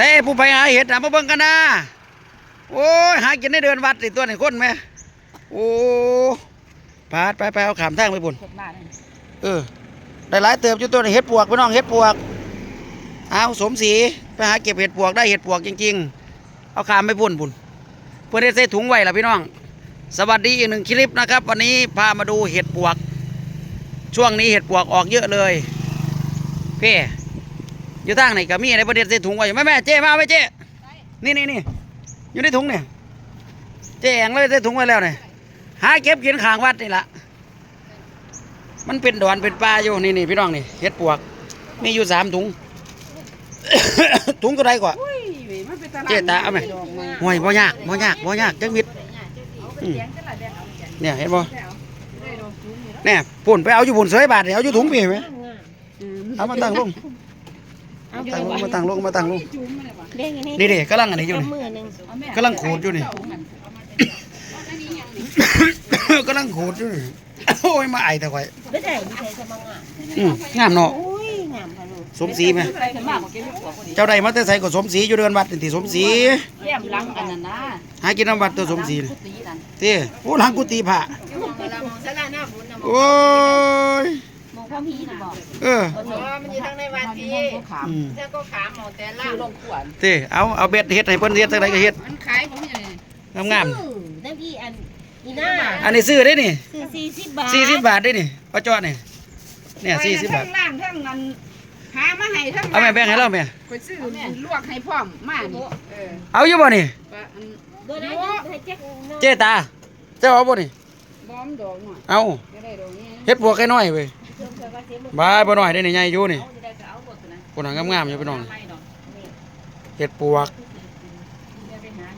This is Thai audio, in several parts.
ใส่ผู้ไปหาเห็ดนะมาเบิ่งกันนะโอ้ยหากินได้เดินวัดสิตัวนี่คนไหมโอ้พาดไปไปเอาขามทางไปปุ่นเก็บมาเลยเออได้หลายเติบอยู่ตัวนี่เห็ดปวกพี่น้องเห็ดปวกเอาสมศรีไปหาเก็บเห็ดปวกได้เห็ดปวกจริง ๆ เอาขามไปปุ่นปุ่นเพื่อได้ใส่ถุงไว้ล่ะพี่น้อง สวัสดีอีกหนึ่งคลิปนะครับ วันนี้พามาดูเห็ดปวก ช่วงนี้เห็ดปวกออกเยอะเลยเพ่ อยู่ทางไหนก็มีในประเด็นใส่ถุงไว้แม่แม่เจ๊มาไหมเจ๊นี่นี่นี่อยู่ในถุงเนี่ยเจ๊แองเลยใส่ถุงไว้แล้วเนี่ยหาเก็บกินข้างวัดนี่ละมันเป็นดอนเป็นปลาอยู่นี่นี่พี่น้องนี่เห็ดปวก มีอยู่สามถุงถุงตัวใดกว่าอุ้ยมันเป็นตลาดเจ๊ตาเอาไหมห่วยบ่ยากบ่ยากบ่ยากจังมิดอืมเนี่ยเห็นบ่เนี่ยปุ่นไปเอาอยู่ปุ่นเสยบาทเนี่ยเอาอยู่ถุงพี่ไหมเอามาตั้งลง ตั้งลงมาตั้งลงมาตั้งลงเด้งนี่นี่เด็กำลังอันนี้อยู่นี่มือหนึ่งกำลังขูดอยู่นี่ กำลังขูดอยู่นี่ โอ้ยมาไอแต่ไว้ไม่ได้ไม่ใช่จะมางอะอืมงามเนาะอุ้ยงามพะลูกสมศรีไหมใส่ขึ้นมาบ่เก็บลูกหัวพอดีเจ้าใดมาแต่ใส่ก็สมศรีอยู่เดือนวัดนี่ติสมศรีแก้มหลังอันนั้นนะหากินน้ำวัดตัวสมศรีนี่กุฏินั่นติโอ้หลังกุฏิพระ มองเรามองสลาหน้าบุญนะ โอ้ย มองพ่อพี่นะบอกเอออ๋อมันอยู่ทางในวัดพี่ขามอืมแล้วก็ขามมองแต่ล่าชื่งอลงขวานติเอาเอาเบ็ดเฮ็ดให้เพิ่นเฮ็ดจังไดก็เฮ็ดมันขายบ่มีอะไรงามนั่นพี่อันอีน่าๆอันนี้ซื้อได้นี่คือสี่สิบบาทสี่สิบบาทได้นี่ป้าจอดนี่เนี่ยสี่สิบบาททั้งล่างทั้งนั้นหามาให้ทั้งเอาแม่แบ่งให้เราแม่ไปซื้อลวกให้พร้อมมานี่เออเอาอยู่บ่นี่ ว่าอันโดนอะไรให้แจ็คเจ๊ตาเจ้าเอาบ่นี่บอมดอกหน่อยเอาก็ได้ดอกนี้เฮ็ดพวกแค่น้อยเว้ย เชื่อมเชื่อว่าเสียมือบายบ่น้อยได้นี่ใหญ่อยู่นี่เอาจะได้ก็เอาหมดนะคนหางงามๆอยู่พี่น้องไม่ดอกเฮ็ดปวกอย่าไปหา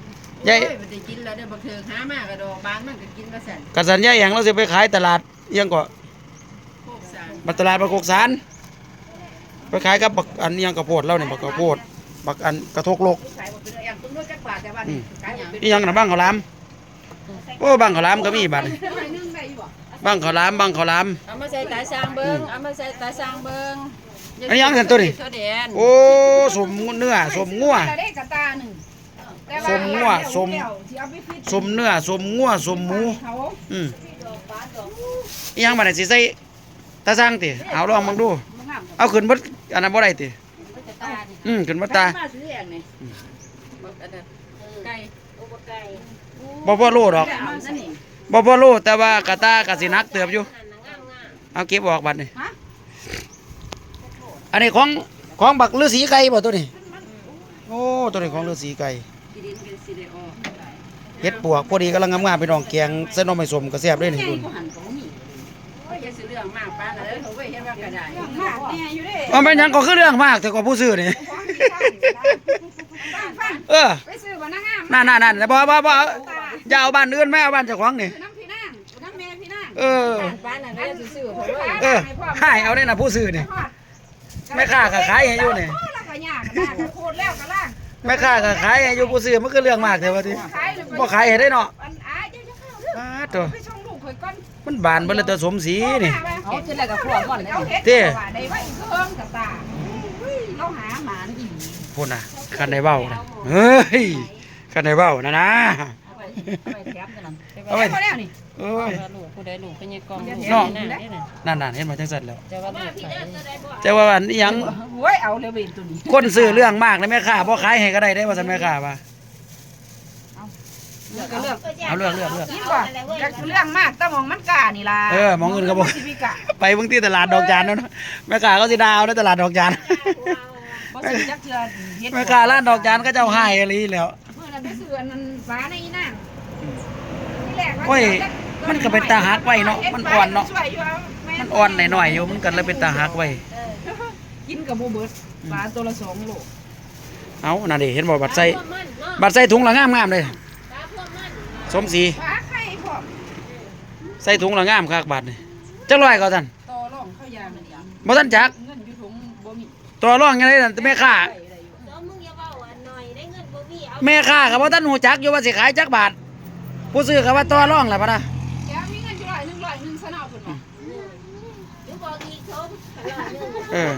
ใหญ่โอ้ยมันจะกินแล้วเดี๋ยวบักเถิงหามากกระดอกบานมันก็กินมาสั่นกระสันใหญ่แหงเราสิไปขายตลาดเอียงก็โคกสารบัดตลาดบักกกสารไปขายกับบักอันเอียงกระโพดเรานี่บักกระโพดบักอันกระทกโลกขายบ่เป็นอย่างตุ้มด้วยจักบาทแต่ว่านี่ขายบ่เป็นอีหยังน่ะบ้างข้าวหลามโอ้บ้างข้าวหลามก็มีบัดนี่ บ่บ้างข้าวหลามบ้างข้าวหลาม เอามาใส่ตาสร้างเบิ้งเอามาใส่ตาสร้างเบิ้งอันนี้ยังเห็นตัวนี่ ตัวแดนโอ้สมเนื้อสมงัว เราได้กระตาหนึ่งแต่ว่าสมงัวสม ที่เอาไปฟิตสมเนื้อสมงัวสมหมู เขาอืมอิหยังบัดนี้สิใส่ตาสร้างติเอาลองมึงดูบ่งามเอาขึ้นบ่อันนั้นบ่ได้ติกระตาดิอืมขึ้นบ่ตามาซื้อเองนี่บักอันนั้นไก่โอ้ไก่บ่พอโลดอกแต่เอานั่นนี่ บ่พอโลแต่ว่ากะตากะสิหนักเติบอยู่นั่นงามงามเอาเก็บออกบัดนี่ฮะอันนี้ของของบักฤาษีไก่บ่ตัวนี้ โอ้ตัวนี้ของฤาษีไก่กินดินเป็นสิได้ออกเฮ็ดปวกพอดีกำลังงามๆพี่น้องแกงเส้นนมไม่สมก็แซ่บเด้นี่ใหญ่คุณ รื่องมากปานนั้นเด้อเขาไว้เฮ็ดว่ากระไดเรื่องมากแน่อยู่เด้มันเป็นหยังก็คือเรื่องมากแต่ก็ผู้ซื้อนี่ฟังฟังเออไปซื้อบ่นางงามนั่นๆๆแต่บ่บ่บ่อย่าเอาบ้านอื่นแม่เอาบ้านเจ้าของนี่น้ำพี่นางน้ำแม่พี่นางเออ บ้านนั้นก็จะซื้อเขาไว้เออขายเอาได้น่ะผู้ซื้อนี่แม่ค้าก็ขายให้อยู่นี่แล้วก็ยากนะก็โคตรแล้วก็ล่างแม่ค้าก็ขายให้อยู่ผู้ซื้อมันคือเรื่องมากแต่ว่าที่ขายเลยบ่ขายให้ได้เนาะอันอาเดี๋ยวจะเข้าเรื่องอ้าตัวไปส่งลูกข่อยก่อน มันบานเบิ่เลยตัวสมศรีนี่เอาที่แรกก็ขวบก่อนเลยเอาเฮ็ดเต้ว่าได้ไว้เครื่องกับตาอุ้ยเราหาหมานอีกพุ่นน่ะคันได้เว้านะเฮ้ยคันได้เว้านะนะเอาไว้แถมกันนั่นเอาไว้เอาแล้วนี่เอ้ยลูกผู้ใดลูกเป็นยังกองเนาะนั่นนี่น่ะนั่นๆเห็นมาจังซั่นแล้วจะว่าลูกไปแต่ว่าอันอิหยังโอ้ยเอาเลยเว้ยตัวนี้คนซื้อเรื่องมากเลยแม่ค้าบ่ขายให้ก็ได้ได้ว่าซั่นแม่ค้าว่า เลือกก็เลือกเอาเลือกเลือกเลือกนี่ว่าอยากเรื่องมากแต่มองมันกล้านี่ล่ะเออหมองอื่นก็บ่สิพิกะไปเบิ่งที่ตลาดดอกจานนั่นเนาะแม่ค้าก็สิดาวในตลาดดอกจานบ่ซื้อจักเทื่อเฮ็ดแม่ค้าร้านดอกจานก็เจ้าให้อะไรแล้วเมื่อนั้นไปซื้ออันนั้นฟ้าในอีนางที่แรกว่าโอ้ยมันก็เป็นตาหักไว้เนาะมันอ่อนเนาะช่วยอยู่เอาแมันอ่อนหน่อยๆอยู่มันก็เลยเป็นตาหักไว้กินกับบ่เบิดปลาตัวละสองโลเอานั่นดิเห็นบ่บัดใส่พวกมันเนาะบัดใส่ถุงละงามๆเลยตาพวกมัน สมศรีปลาไข่พร้อมใส่ถุงละงามคักบาดนี่จักร้อยก็ท่านต่อรองเข้ายามนี่บ่ทันจักเงินอยู่ถุงบ่มีตัวรองยังไงนั่นแม่ค้าเดี๋ยวมึงอย่าเว้าอันหน่อยได้เงินบ่มีเอาแม่ค้าก็บ่ทันหูจักอยู่ว่าสิขายจักบาทผู้ซื้อก็ว่าตัวรองแหละพะนะแกมีเงินอยู่ร้อยหนึงร้อยหนึงซะเนาะเพิ่นว่าเดี๋ยวบอกอีกชมขนาดนึงเออ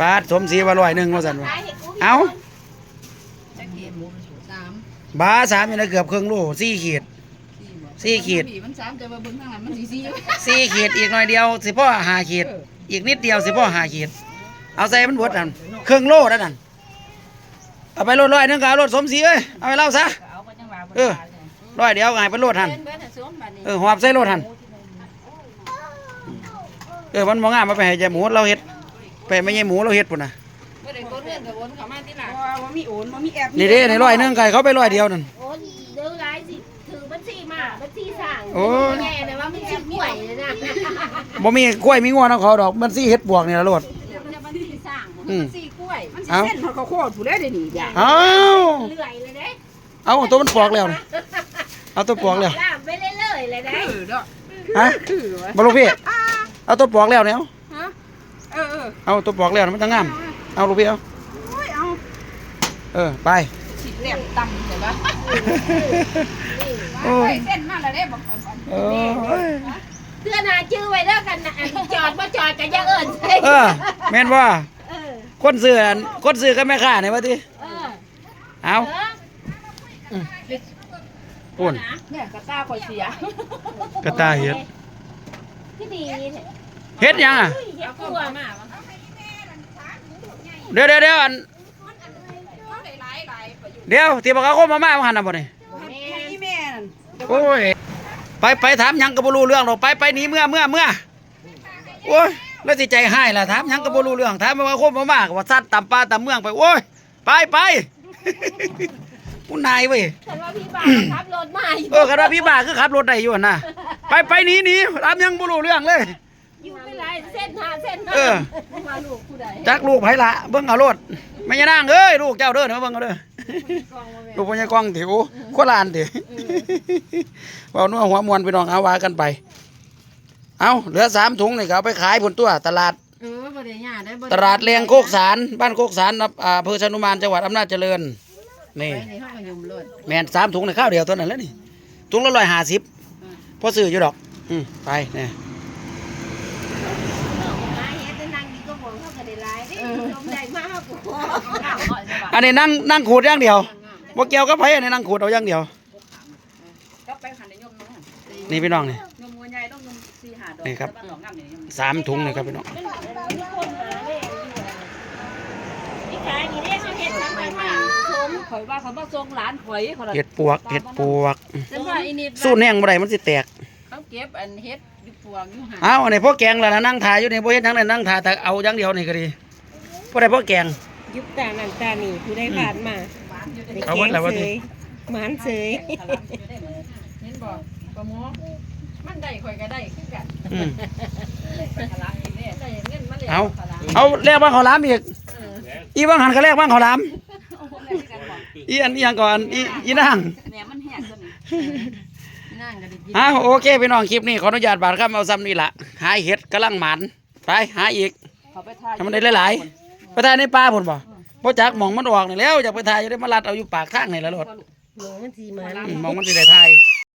บาทสมศรีว่าร้อยหนึงว่าซั่นว่าขายให้กูเอากาม บาสามอยู่ในเกือบครึ่งโลสี่ขีด สี่ขีด มันสามแต่ว่าเบิ่งข้างหลังมันสี่สี่สี่ขีดอีกหน่อยเดียวสิพ่อหาขีด อีกนิดเดียวสิพ่อหาขีด เอาใส่มันบดนั่นครึ่งโลนั่นนั่นเอาไปโลดร้อยหนึงก็เอาโลดสมศรีเอ้ยเอาไปเล่าซะเอาไปจังหวะเออร้อยเดียวก็ให้ไปโลดหันเป็นเบิดน่ะสวมบัดนี้เออหอบใส่โลดหันเออมันมองงามมาไปให้ยายหมูเราเฮ็ดไปไม่ใช่หมูเราเฮ็ดปุ่นน่ะ บ่ได้กดเงินกับวนเข้ามาที่หลังว่ามีโอนว่ามีแอบนี่เด้ในร้อยหนึงไก่เขาไปร้อยเดียวนั่น โอ้ยเด้อหลายสิถือบัญชีมาบัญชีสร้างโอ้ยแง่นะว่ามันสิป่วยเลยนะบ่มีกล้วยมีงัวน้ำเขาดอกมันสิเฮ็ดบวกนี่ละโลดบัญชีสร้างอืมสี่กล้วย มันสิเอาเส้นเขาเขาโคตรผู้ได้เดี๋ยวนี้จ้ะเอาเลื่อยเลยเด้เอาตัวมันปอกแล้วนะเอาตัวปอกแล้วลามไปเรื่อยๆเลยเด้คือเด้อฮะคือวะบ่ลูกพี่เอาตัวปอกแล้วเนี่ยฮะเออเออเอาตัวปอกแล้วมันจะงามเอาลูกพี่เอาโอ้ยเอา เออ ไปสิแหลมต่ำเดี๋ยววะโอ้ย เส้นมาแล้วเด้บอกก่อนโอ้ยเพื่อนหาชื่อไว้เด้อกันนะอันจอดบ่จอดกันอยังเอิ้นใช่เออ แม่นว่าเออคนซื้ออันคนซื้อก็แม่ค้าเนี่ยว่าติเออเอาเออปุ่นเนี่ยกระตาคอยเสียกระตายเฮ็ดที่ดีเนี่ยเฮ็ดหยังอะเฮ็ดกลัวมากเดี๋ยวเดี๋ยวเดี๋ยวอัน เดี๋ยวที่บอกเขาคมมาม่ามาหันน่ะบ่นี่แม่พี่แม่นั่นโอ้ยไปไปถามหยังก็บ่รู้เรื่องหรอกไปไปหนีเมื่อเมื่อเมื่อโอ้ยแล้วสิใจให้ล่ะถามหยังก็บ่รู้เรื่องถามว่าคมมาม่าก็ว่าสัตว์ตำป่าตำเมืองไปโอ้ยไปไปผู้นายเว้ยฉันว่าพี่บ้าขับรถมาอยู่เออกันว่าพี่บ้าคือขับรถได้อยู่หั่นน่ะไปไปหนีหนีถามหยังบ่รู้เรื่องเลยอยู่ไม่ไรเส้นหาเส้นมาเออมาลูกผู้ใดจักลูกไผละเบิ่งเอาโลดไม่ยานางเอ้ยลูกเจ้าเด้อเด้อเบิ่งเอาเด้อ ลูกพญากองถิวโคราชติเว้านัวหัวมวนพี่น้องเอาว่ากันไป เอาเหลือสามถุงนี่ก็เอาไปขายบนตัวตลาดเออบ่ได้ยากได้บ่ตลาดแรงโคกสารบ้านโคกสารอำอ่าอำเภอชนุมานจังหวัดอำนาจเจริญนี่ไปนี่เฮาก็ยมโลดแม่นสามถุงในข้าวเดียวเท่านั้นแหล้วนี่ถุงละร้อยห้าสิบพอซื้ออยู่ดอก อืมไปเนี่ย มาเฮ็ดแต่นั่งดีก็หมองเขาก็ได้หลายเด้ลมใหญ่มากกูขออันนี้นั่งนั่งขูดอย่างเดียวบ่เกี่ยวกับไผอันนี้นั่งขูดเอาอย่างเดียว ก็ไปหันในยมน้องนี่พี่น้องนี่ยมงัวใหญ่ต้องยมสี่หาดอกนี่ครับ แต่ว่าดอกงามนี่ยมสามถุงนี่ครับพี่น้องมันมีคนหาเด้นี่ขายนี่เด้เขาเฮ็ดทั้งไปมาชมข่อยว่าเขามาส่งหลานข่อยเขาล่ะเห็ดปวกเห็ดปวกแต่ว่าอีนิดสู้แห้งบ่ได้มันสิแตก เขาเก็บอันเฮ็ดอยู่ปวงอยู่หั่นเอาอันนี้พ่อแกงแล้วนะนั่งถ่ายอยู่นี่บ่เฮ็ดหยังเลยนั่งถ่ายแต่เอาอย่างเดียวนี่ก็ดีบ่ได้พ่อแกง ยุบตานั่นตานี่ผู้ใดผ่านมาเอาไว้แล้วว่าดิหมานเสยเห็นบ่ปลาหมอมันได้ข่อยก็ได้คือกันอืมพลังอีแน่ได้เงินมาแล้วเอาพลังเอาแลกบ้างข้าวหลามอีกอีบางหันก็แลกบ้างข้าวหลามอีอันอีหยังก่อนอีอีนางแหนมันแห้งตัวนี้นั่งก็ได้กินอะโอเคพี่น้องคลิปนี้ขออนุญาตบาดครับเอาซ้ำนี่ล่ะหาเห็ดกำลังหมันไปหาอีกเขาไปถ่ายให้มันได้หลายๆ ไปถ่ายในป่าพุ่นบ่บ่จักหมองมันออกนี่แล้วอยากไปถ่ายจะได้มาลัดเอาอยู่ปากทางนี่ละโลดหนูมันสีมันอืมหมองมันสิได้ถ่าย